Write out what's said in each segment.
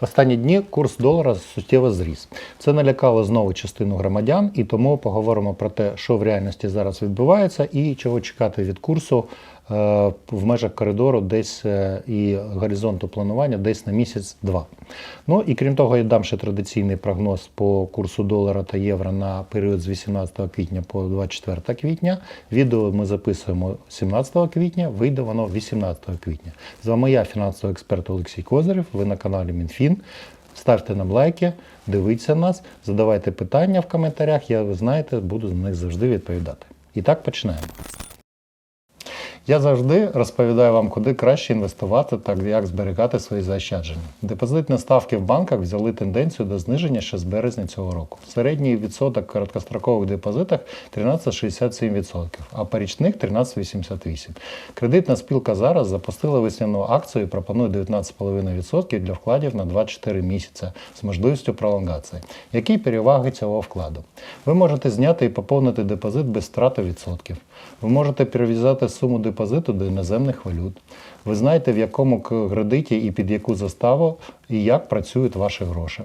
В останні дні курс долара суттєво зріс. Це налякало знову частину громадян, і тому поговоримо про те, що в реальності зараз відбувається, і чого чекати від курсу в межах коридору, десь е, і горизонту планування, десь на місяць-два. Ну і крім того, я дам ще традиційний прогноз по курсу долара та євро на період з 18 квітня по 24 квітня. Відео ми записуємо 17 квітня, вийде воно 18 квітня. З вами я, фінансовий експерт Олексій Козирів. Ви на каналі МінФін. Ставте нам лайки, дивіться нас, задавайте питання в коментарях. Я, ви знаєте, буду на них завжди відповідати. І так починаємо. Я завжди розповідаю вам, куди краще інвестувати та як зберігати свої заощадження. Депозитні ставки в банках взяли тенденцію до зниження ще з березня цього року. Середній відсоток короткострокових депозитах 13,67%, а по річних 13,88%. Кредитна спілка зараз запустила весняну акцію і пропонує 19,5% для вкладів на 24 місяці з можливістю пролонгації. Які переваги цього вкладу? Ви можете зняти і поповнити депозит без втрати відсотків. Ви можете перев'язати суму депозиту до іноземних валют. Ви знаєте, в якому кредиті і під яку заставу і як працюють ваші гроші.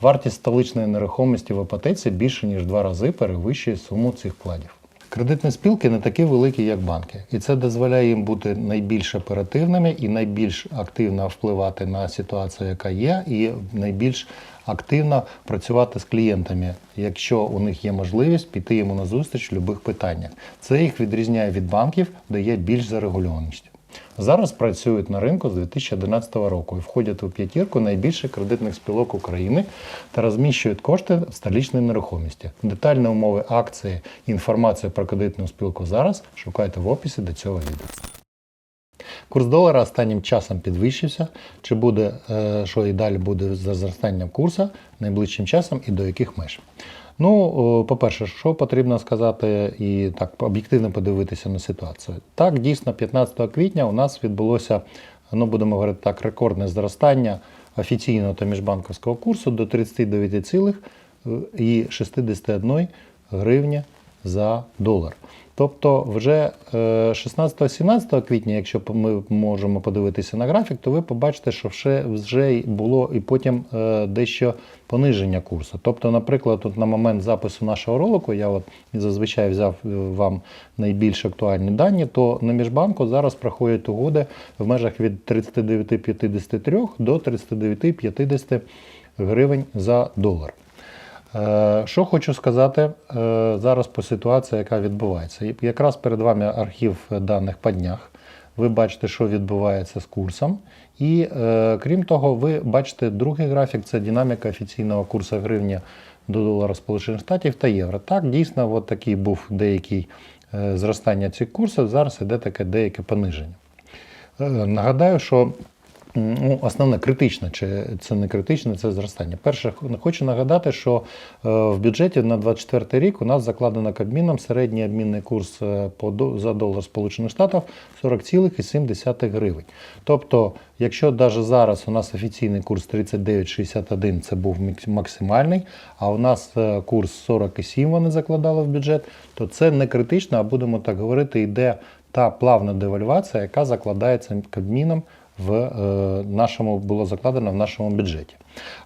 Вартість столичної нерухомості в іпотеці більше ніж два рази перевищує суму цих вкладів. Кредитні спілки не такі великі, як банки, і це дозволяє їм бути найбільш оперативними і найбільш активно впливати на ситуацію, яка є, і найбільш активно працювати з клієнтами, якщо у них є можливість піти йому на зустріч в будь-яких питаннях. Це їх відрізняє від банків, де є більш зарегульованість. Зараз працюють на ринку з 2011 року і входять у п'ятірку найбільших кредитних спілок України та розміщують кошти в столичній нерухомості. Детальні умови акції і інформацію про кредитну спілку зараз шукайте в описі до цього відео. Курс долара останнім часом підвищився. Чи буде, е, що і далі буде за зростанням курсу найближчим часом і до яких меж? Ну, по-перше, що потрібно сказати і так об'єктивно подивитися на ситуацію. Так, дійсно, 15 квітня у нас відбулося, ну будемо говорити так, рекордне зростання офіційного та міжбанковського курсу до 39,61 гривні за долар. Тобто, вже 16-17 квітня, якщо ми можемо подивитися на графік, то ви побачите, що вже, вже було і потім е, дещо пониження курсу. Тобто, наприклад, тут на момент запису нашого ролику, я от зазвичай взяв е, вам найбільш актуальні дані, то на міжбанку зараз проходять угоди в межах від 39,53 до 39,50 гривень за долар. Е, Що хочу сказати е, зараз по ситуації, яка відбувається. Якраз перед вами архів даних по днях. Ви бачите, що відбувається з курсом. І е, крім того, ви бачите другий графік це динаміка офіційного курсу гривні до долара Сполучених Штатів та євро. Так, дійсно, от такий був деякий зростання цих курсів. Зараз іде таке деяке пониження. Нагадаю, що Ну, основне критичне, чи це не критичне, це зростання. Перше, хочу нагадати, що е, в бюджеті на 24 рік у нас закладено Кабміном середній обмінний курс е, за долар Сполучених Штатів 40,7 гривень. Тобто, якщо навіть зараз у нас офіційний курс 39,61, це був максимальний, а у нас е, курс 40,7 вони закладали в бюджет, то це не критично, а будемо так говорити, йде та плавна девальвація, яка закладається Кабміном в е, нашому було закладено в нашому бюджеті.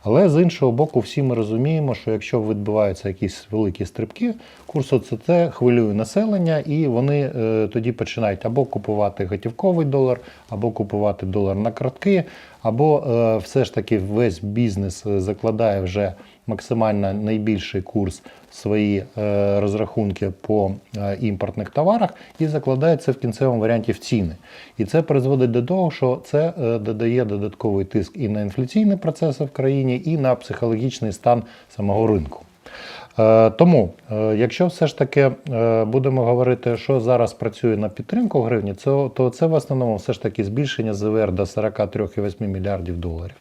Але з іншого боку, всі ми розуміємо, що якщо відбуваються якісь великі стрибки, курсу це хвилює населення, і вони е, тоді починають або купувати готівковий долар, або купувати долар на картки, або е, все ж таки весь бізнес закладає вже максимально найбільший курс свої е, розрахунки по е, імпортних товарах і закладає це в кінцевому варіанті в ціни. І це призводить до того, що це е, додає додатковий тиск і на інфляційні процеси в країні, і на психологічний стан самого ринку. Е, Тому, е, якщо все ж таки е, будемо говорити, що зараз працює на підтримку гривні, то, це в основному все ж таки збільшення ЗВР до 43,8 мільярдів доларів.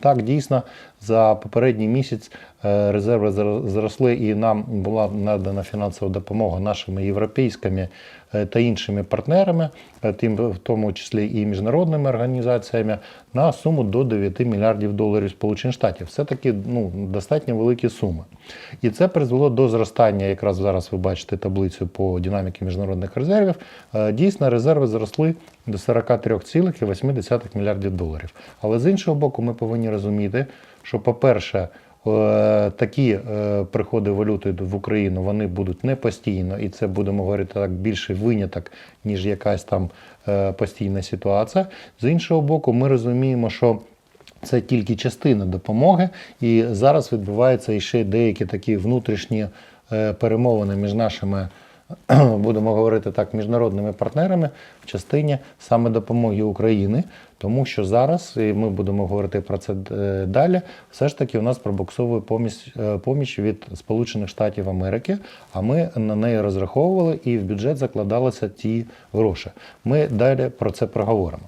Так, дійсно, За попередній місяць резерви зросли і нам була надана фінансова допомога нашими європейськими та іншими партнерами, е, тим в тому числі і міжнародними організаціями, на суму до 9 мільярдів доларів Сполучених Штатів. Це такі ну, достатньо великі суми. І це призвело до зростання, якраз зараз ви бачите таблицю по динаміці міжнародних резервів. Е, Дійсно, резерви зросли до 43,8 мільярдів доларів. Але з іншого боку, ми повинні розуміти, що, по-перше, е, такі е, приходи валюти в Україну вони будуть не постійно, і це будемо говорити так більше виняток, ніж якась там е, постійна ситуація. З іншого боку, ми розуміємо, що це тільки частина допомоги, і зараз відбуваються ще деякі такі внутрішні е, перемовини між нашими, будемо говорити так, міжнародними партнерами в частині саме допомоги України, тому що зараз, і ми будемо говорити про це е, далі, все ж таки у нас пробуксовує поміч, е, поміч від Сполучених Штатів Америки, а ми на неї розраховували і в бюджет закладалися ті гроші. Ми далі про це проговоримо.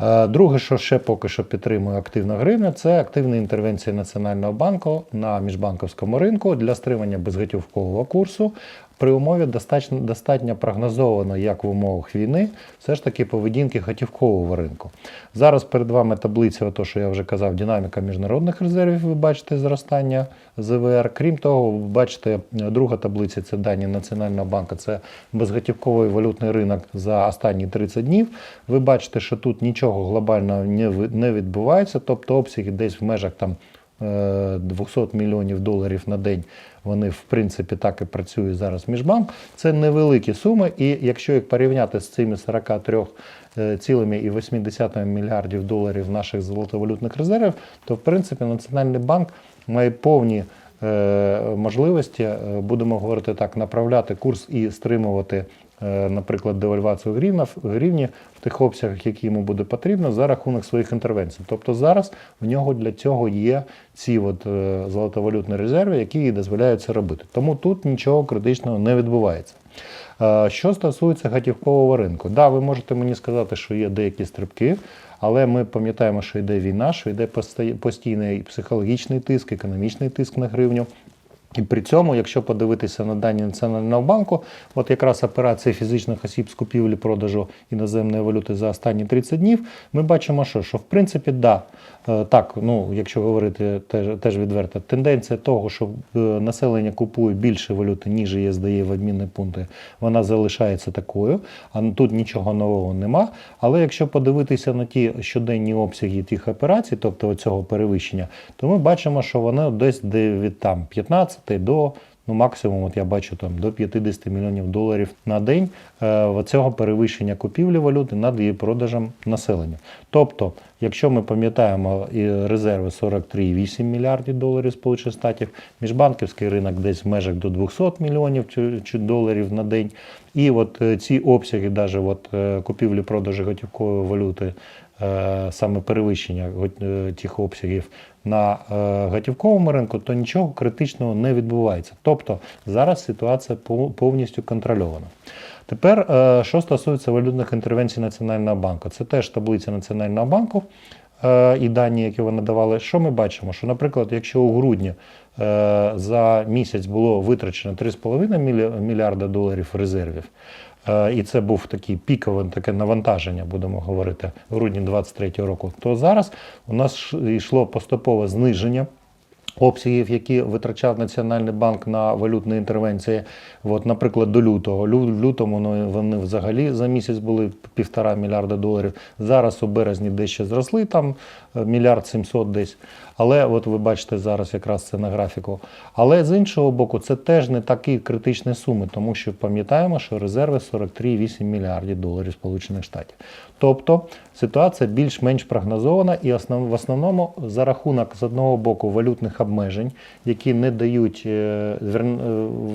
Е, Друге, що ще поки що підтримує активна гривня, це активна інтервенція Національного банку на міжбанковському ринку для стримання безготівкового курсу. При умові достатньо, достатньо прогнозовано, як в умовах війни, все ж таки поведінки готівкового ринку. Зараз перед вами таблиця, то, що я вже казав, динаміка міжнародних резервів, ви бачите зростання ЗВР. Крім того, ви бачите, друга таблиця це дані Національного банку, це безготівковий валютний ринок за останні 30 днів. Ви бачите, що тут нічого глобального не відбувається, тобто обсяги десь в межах там 200 мільйонів доларів на день. Вони в принципі так і працюють зараз міжбанк. Це невеликі суми, і якщо їх порівняти з цими 43,8 мільярдів доларів наших золотовалютних резервів, то в принципі Національний банк має повні е, можливості, е, будемо говорити так, направляти курс і стримувати, е, наприклад, девальвацію гривні в тих обсягах, які йому буде потрібно, за рахунок своїх інтервенцій. Тобто зараз в нього для цього є ці от, е, золотовалютні резерви, які їй дозволяють це робити. Тому тут нічого критичного не відбувається. Е, Що стосується готівкового ринку, да, ви можете мені сказати, що є деякі стрибки, але ми пам'ятаємо, що йде війна, що йде постій- постійний психологічний тиск, економічний тиск на гривню. І при цьому, якщо подивитися на дані Національного банку, от якраз операції фізичних осіб з купівлі-продажу іноземної валюти за останні 30 днів, ми бачимо, що, що в принципі, да, е, так, ну, якщо говорити теж, теж відверто, тенденція того, що е, населення купує більше валюти, ніж її здає в адмінні пункти, вона залишається такою, а тут нічого нового нема. Але якщо подивитися на ті щоденні обсяги тих операцій, тобто цього перевищення, то ми бачимо, що воно десь де від там 15 до ну максимум, от я бачу там до 50 мільйонів доларів на день е, цього перевищення купівлі валюти над її продажем населенню. Тобто, якщо ми пам'ятаємо і резерви 43,8 мільярдів доларів Сполучених Штатів, міжбанківський ринок десь в межах до 200 мільйонів чи, доларів на день. І от е, ці обсяги, навіть от, е, купівлі-продажі готівкової валюти, е, саме перевищення тих обсягів на е, готівковому ринку, то нічого критичного не відбувається. Тобто зараз ситуація повністю контрольована. Тепер, е, що стосується валютних інтервенцій Національного банку, це теж таблиця Національного банку е, і дані, які вони давали. Що ми бачимо? Що, наприклад, якщо у грудні за місяць було витрачено 3,5 мільярда доларів резервів, і це був такий пікове таке навантаження, будемо говорити, в грудні 2023 року, то зараз у нас йшло поступове зниження обсягів, які витрачав Національний банк на валютні інтервенції. От, наприклад, до лютого. Лю- В лютому ну, вони взагалі за місяць були півтора мільярда доларів. Зараз у березні дещо зросли там е, мільярд сімсот десь. Але от ви бачите зараз якраз це на графіку. Але з іншого боку, це теж не такі критичні суми, тому що пам'ятаємо, що резерви 43,8 мільярдів доларів Сполучених Штатів. Тобто ситуація більш-менш прогнозована і в основному за рахунок з одного боку валютних обмежень, які не дають, е, е,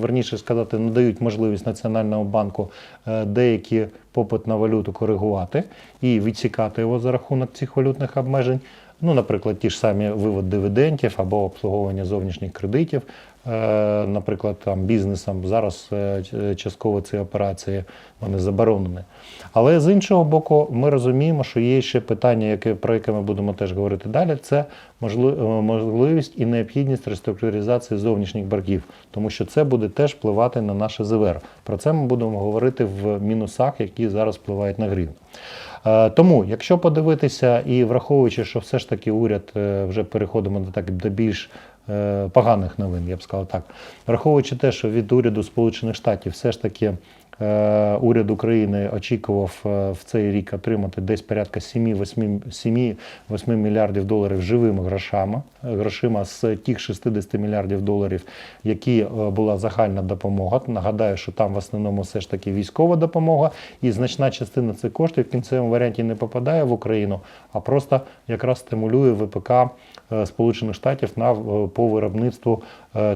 верніше сказати, не дають можливість Національному банку е, деякі попит на валюту коригувати і відсікати його за рахунок цих валютних обмежень. Ну, наприклад, ті ж самі вивод дивідендів або обслуговування зовнішніх кредитів, наприклад, там бізнесом. Зараз е, частково ці операції вони заборонені. Але з іншого боку, ми розуміємо, що є ще питання, яке про яке ми будемо теж говорити далі. Це е, можливість і необхідність реструктуризації зовнішніх боргів, тому що це буде теж впливати на наше ЗВР. Про це ми будемо говорити в мінусах, які зараз впливають на гривню. Е, Тому, якщо подивитися і враховуючи, що все ж таки уряд е, вже переходимо до так до більш е, поганих новин, я б сказав так, враховуючи те, що від уряду Сполучених Штатів все ж таки. Е, Уряд України очікував е, в цей рік отримати десь порядка 7-8 мільярдів доларів живими грошами, грошима з тих 60 мільярдів доларів, які е, була загальна допомога. Нагадаю, що там в основному все ж таки військова допомога, і значна частина цих коштів в кінцевому варіанті не попадає в Україну, а просто якраз стимулює ВПК Сполучених Штатів на по виробництву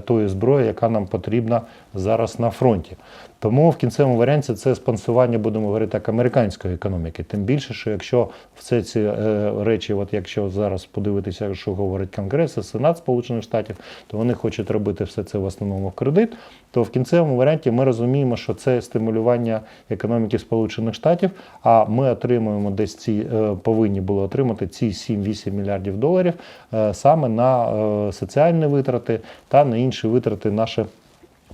тої зброї, яка нам потрібна зараз на фронті. Тому в кінцевому варіанті це спонсування, будемо говорити так, американської економіки. Тим більше, що якщо все ці е, речі, от якщо зараз подивитися, що говорить Конгрес і Сенат Сполучених Штатів, то вони хочуть робити все це в основному в кредит. То в кінцевому варіанті ми розуміємо, що це стимулювання економіки Сполучених Штатів. А ми отримуємо десь ці е, повинні були отримати ці 7-8 мільярдів доларів е, саме на е, соціальні витрати та на інші витрати наші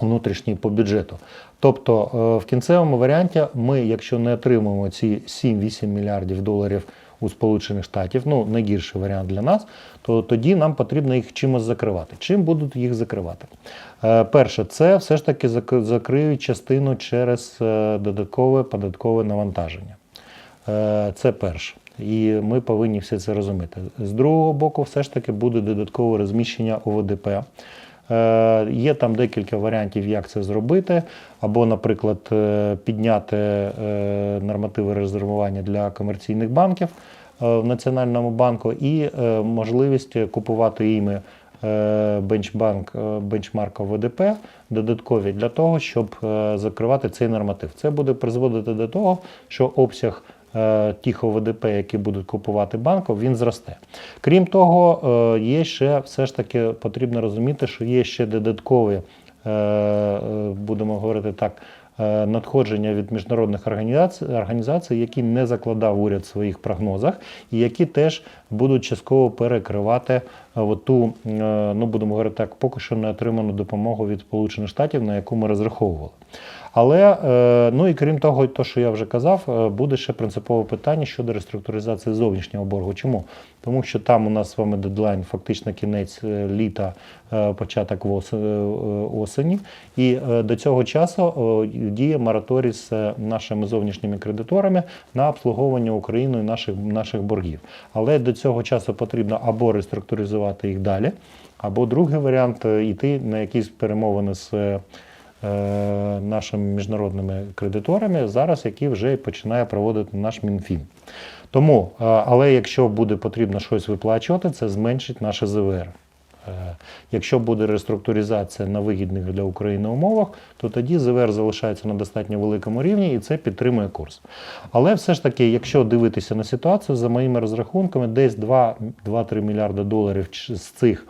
внутрішні по бюджету. Тобто е, в кінцевому варіанті ми, якщо не отримуємо ці 7-8 мільярдів доларів у Сполучених Штатів, ну найгірший варіант для нас, то тоді нам потрібно їх чимось закривати. Чим будуть їх закривати? Е, Перше, це все ж таки закриють частину через е, додаткове податкове навантаження. Це перше. І ми повинні все це розуміти. З другого боку, все ж таки буде додаткове розміщення ОВДП. Е, Є там декілька варіантів, як це зробити, або, наприклад, е, підняти е, нормативи резервування для комерційних банків в Національному банку і можливість купувати іми бенчбанк, бенчмарк ОВДП додаткові для того, щоб закривати цей норматив. Це буде призводити до того, що обсяг тих ОВДП, які будуть купувати банком, він зросте. Крім того, е, є ще все ж таки потрібно розуміти, що є ще додаткові, е, е, будемо говорити так. е, Надходження від міжнародних організацій, організацій, які не закладав уряд в своїх прогнозах, і які теж будуть частково перекривати е, ту, е, ну будемо говорити так, поки що не отриману допомогу від Сполучених Штатів, на яку ми розраховували. Але е, ну і крім того, то, що я вже казав, е, буде ще принципове питання щодо реструктуризації зовнішнього боргу. Чому? Тому що там у нас з вами дедлайн, фактично кінець е, літа, початок осені, і до цього часу діє мораторій з нашими зовнішніми кредиторами на обслуговування Україною наших, наших боргів. Але до цього часу потрібно або реструктуризувати їх далі, або другий варіант йти на якісь перемовини з. Е, нашими міжнародними кредиторами, зараз які вже починає проводити наш МінФін. Тому, е, але якщо буде потрібно щось виплачувати, це зменшить наше ЗВР. Е, Якщо буде реструктуризація на вигідних для України умовах, то тоді ЗВР залишається на достатньо великому рівні і це підтримує курс. Але все ж таки, якщо дивитися на ситуацію, за моїми розрахунками, десь 2 2-3 мільярди доларів з цих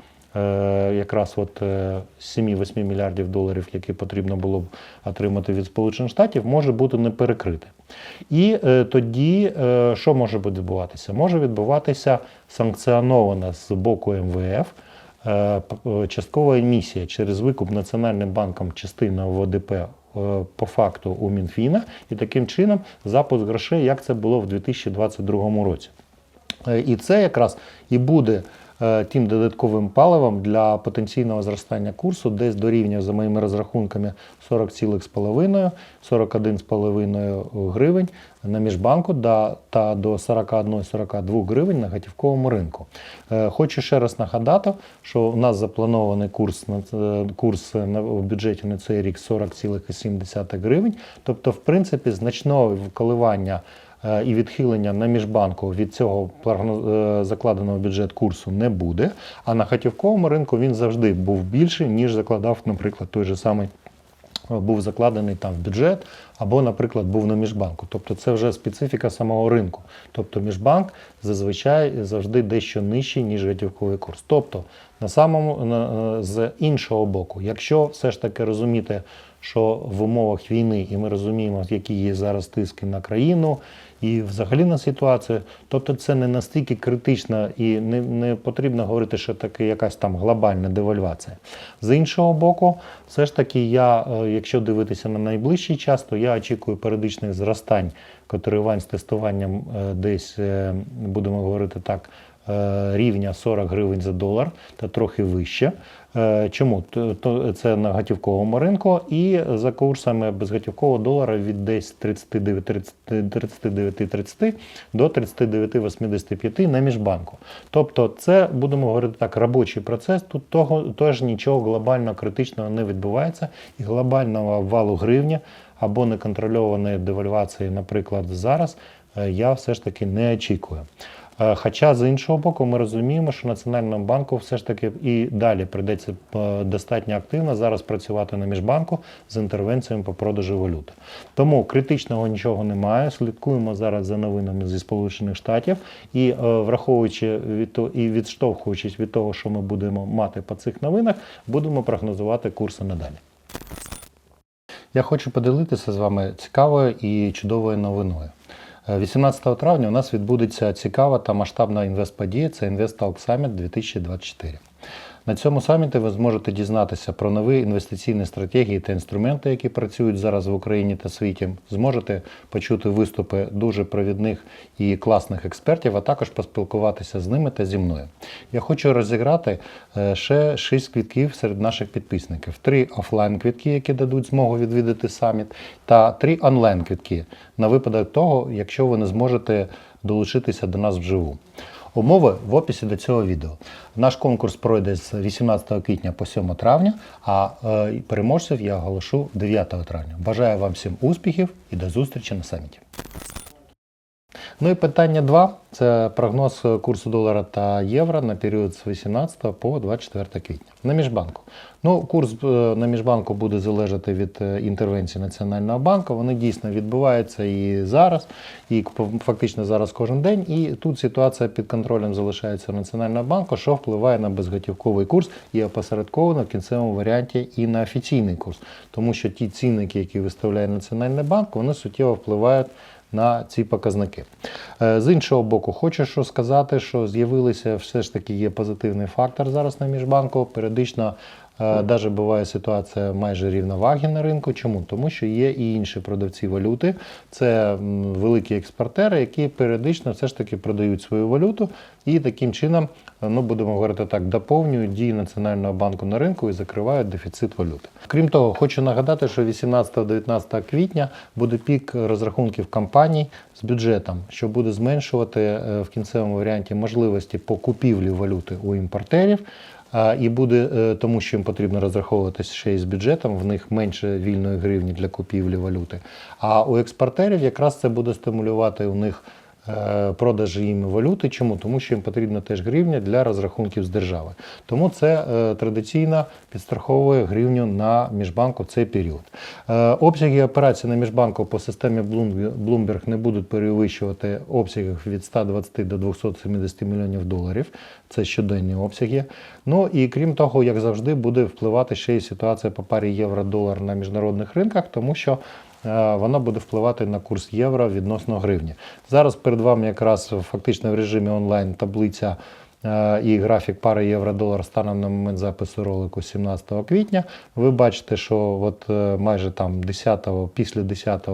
якраз от е, 7-8 мільярдів доларів, які потрібно було б отримати від Сполучених Штатів, може бути не перекрите. І е, тоді е, що може відбуватися? Може відбуватися санкціонована з боку МВФ е, е, часткова емісія через викуп Національним банком частини ОВДП е, по факту у Мінфіна, і таким чином запуск грошей, як це було в 2022 році. Е, І це якраз і буде е, тим додатковим паливом для потенційного зростання курсу, десь дорівнює за моїми розрахунками 40,5, 41,5 гривень на міжбанку та до 41-42 гривень на готівковому ринку. Е, Хочу ще раз нагадати, що у нас запланований курс на курс в бюджеті на цей рік 40,7 гривень. Тобто, в принципі, значного коливання е, і відхилення на міжбанку від цього е, закладеного бюджет курсу не буде. А на готівковому ринку він завжди був більший, ніж закладав, наприклад, той же самий був закладений там в бюджет, або, наприклад, був на міжбанку. Тобто це вже специфіка самого ринку. Тобто міжбанк зазвичай завжди дещо нижчий, ніж готівковий курс. Тобто, на самому на, е, з іншого боку, якщо все ж таки розуміти, що в умовах війни, і ми розуміємо, які є зараз тиски на країну і взагалі на ситуацію, тобто це не настільки критично і не, не потрібно говорити, що таке якась там глобальна девальвація. З іншого боку, все ж таки, я, е, якщо дивитися на найближчий час, то я очікую періодичних зростань котривань з тестуванням е, десь, е, будемо говорити так, рівня 40 гривень за долар та трохи вище. Е, Чому? Це на готівковому ринку і за курсами безготівкового долара від десь 39 30 39,30 до 39,85 на міжбанку. Тобто це, будемо говорити так, робочий процес. Тут того теж нічого глобально критичного не відбувається, і глобального обвалу гривні або неконтрольованої девальвації, наприклад, зараз, е, я все ж таки не очікую. Е, Хоча з іншого боку, ми розуміємо, що Національному банку все ж таки і далі прийдеться е, достатньо активно зараз працювати на міжбанку з інтервенціями по продажу валюти. Тому критичного нічого немає. Слідкуємо зараз за новинами зі Сполучених Штатів і е, враховуючи від того і відштовхуючись від того, що ми будемо мати по цих новинах, будемо прогнозувати курси надалі. Я хочу поділитися з вами цікавою і чудовою новиною. Е, 18 травня у нас відбудеться цікава та масштабна інвестподія. Це InvestTalk Summit 2024. На цьому саміті ви зможете дізнатися про нові інвестиційні стратегії та інструменти, які працюють зараз в Україні та світі. Зможете почути виступи дуже провідних і класних експертів, а також поспілкуватися з ними та зі мною. Я хочу розіграти е, ще 6 квітків серед наших підписників: три офлайн квітки, які дадуть змогу відвідати саміт, та три онлайн квітки на випадок того, якщо ви не зможете долучитися до нас вживу. Умови в описі до цього відео. Наш конкурс пройде з 18 квітня по 7 травня, а е, переможців я оголошу 9 травня. Бажаю вам всім успіхів і до зустрічі на саміті. Ну і питання 2 це прогноз курсу долара та євро на період з 18 по 24 квітня на міжбанку. Ну, курс е, на міжбанку буде залежати від е, інтервенції Національного банку. Вони дійсно відбуваються і зараз, і фактично зараз кожен день. І тут ситуація під контролем залишається Національного банку, що впливає на безготівковий курс і опосередковано в кінцевому варіанті і на офіційний курс, тому що ті цінники, які виставляє Національний банк, вони суттєво впливають на ці показники. Е, З іншого боку, хочу що сказати, що з'явилися все ж таки є позитивний фактор зараз на міжбанку. Періодично навіть буває ситуація майже рівноваги на ринку. Чому? Тому що є і інші продавці валюти, це великі експортери, які періодично все ж таки продають свою валюту і таким чином, е, ну будемо говорити так, доповнюють дії Національного банку на ринку і закривають дефіцит валюти. Крім того, хочу нагадати, що 18-19 квітня буде пік розрахунків компаній з бюджетом, що буде зменшувати е, в кінцевому варіанті можливості по купівлі валюти у імпортерів. І буде е, тому, що їм потрібно розраховуватися ще й з бюджетом, в них менше вільної гривні для купівлі валюти. А у експортерів якраз це буде стимулювати у них е, продаж їм валюти. Чому? Тому що їм потрібна теж гривня для розрахунків з держави. Тому це е, традиційно підстраховує гривню на міжбанку в цей період. Е, Обсяги операцій на міжбанку по системі Bloomberg не будуть перевищувати обсяги від 120 до 270 мільйонів доларів. Це щоденні обсяги. Ну і крім того, як завжди, буде впливати ще й ситуація по парі євро-долар на міжнародних ринках, тому що е, вона буде впливати на курс євро відносно гривні. Зараз перед вами якраз фактично в режимі онлайн таблиця е, і графік пари євро-долар станом на момент запису ролику 17 квітня. Ви бачите, що от е, майже там 10-го, після 10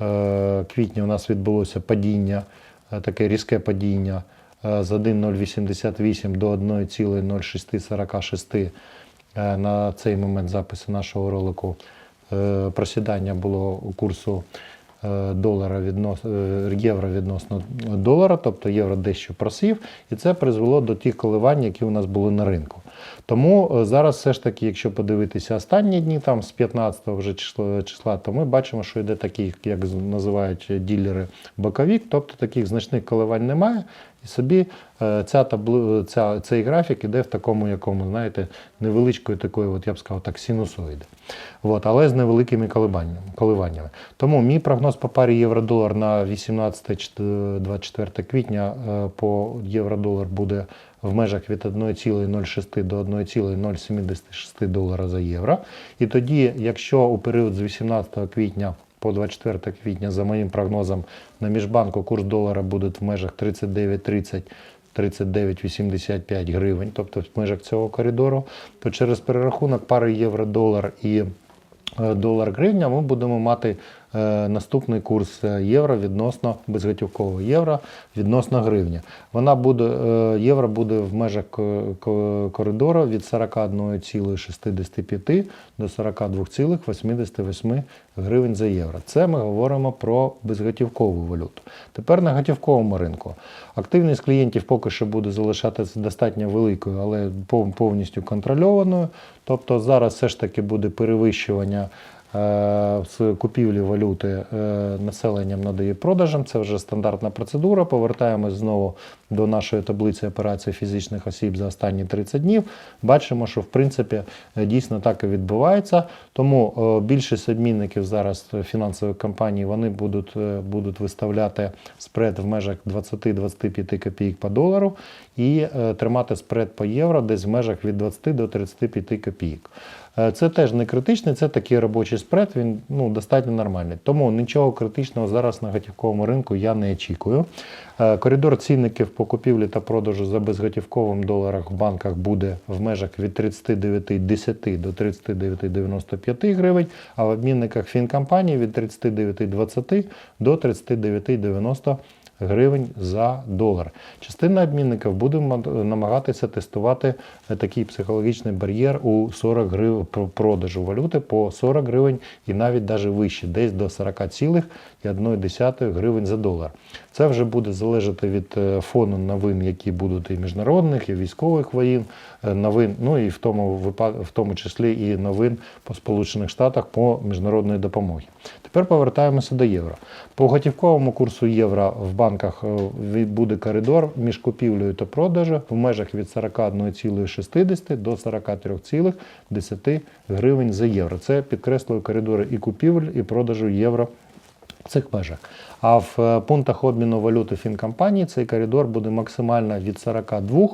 е, квітня у нас відбулося падіння, таке різке падіння з 1,088 до 1,0646 е, на цей момент запису нашого ролику. Е, Просідання було курсу е, долара віднос, е, євро відносно долара, тобто євро дещо просів, і це призвело до тих коливань, які у нас були на ринку. Тому е, зараз все ж таки, якщо подивитися останні дні, там з 15 вже числа, числа, то ми бачимо, що йде такий, як називають ділери боковік, тобто таких значних коливань немає. І собі е, ця табло, ця, цей графік іде в такому, якому, знаєте, невеличкою такою, от я б сказав, так, синусоїди. От, але з невеликими коливаннями. Тому мій прогноз по парі євро-долар на 18-24 квітня е, по євро-долар буде в межах від 1,06 до 1,076 долара за євро. І тоді, якщо у період з 18 квітня по 24 квітня, за моїм прогнозом, на міжбанку курс долара буде в межах 39,30 39,85 гривень, тобто в межах цього коридору, то через перерахунок пари євро-долар і е, долар-гривня ми будемо мати наступний курс е, євро відносно безготівкового євро відносно гривня. Вона буде, е, євро буде в межах ко- ко- коридору від 41,65 до 42,88 гривень за євро. Це ми говоримо про безготівкову валюту. Тепер на готівковому ринку. Активність клієнтів поки що буде залишатися достатньо великою, але повністю контрольованою. Тобто зараз все ж таки буде перевищування е, з купівлі валюти е, населенням над її продажем. Це вже стандартна процедура. Повертаємось знову до нашої таблиці операцій фізичних осіб за останні 30 днів. Бачимо, що в принципі е, дійсно так і відбувається. Тому е, більшість обмінників зараз е, фінансових компаній вони будуть, е, будуть виставляти спред в межах 20-25 копійок по долару і е, тримати спред по євро десь в межах від 20 до 35 копійок. Е, Це теж не критичний, це такий робочий спред, він ну, достатньо нормальний. Тому нічого критичного зараз на готівковому ринку я не очікую. Е, Коридор цінників по купівлі та продажу за безготівковим доларах в банках буде в межах від 39,10 до 39,95 гривень, а в обмінниках фінкомпаній від 39,20 до 39,90 гривень за долар. Частина обмінників буде намагатися тестувати е, такий психологічний бар'єр у 40 гривень продажу валюти по 40 гривень і навіть даже вище, десь до 40,1 гривень за долар. Це вже буде залежати від е, фону новин, які будуть і міжнародних, і військових воїн, е, новин, ну і в тому в тому числі і новин по Сполучених Штатах по міжнародної допомоги. Тепер повертаємося до євро. По готівковому курсу євро в банках е, буде коридор між купівлею та продажем в межах від 41,60 до 43,10 гривень за євро. Це підкреслює коридори і купівель, і продажу євро в цих межах. А в е, пунктах обміну валюти фінкомпанії цей коридор буде максимально від 42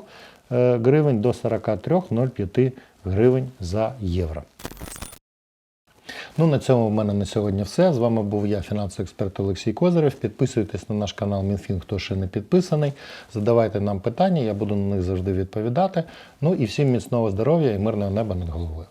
е, гривень до 43,05 гривень за євро. Ну, на цьому в мене на сьогодні все. З вами був я, фінансовий експерт Олексій Козирев. Підписуйтесь на наш канал Мінфін, хто ще не підписаний. Задавайте нам питання, я буду на них завжди відповідати. Ну і всім міцного здоров'я і мирного неба над головою.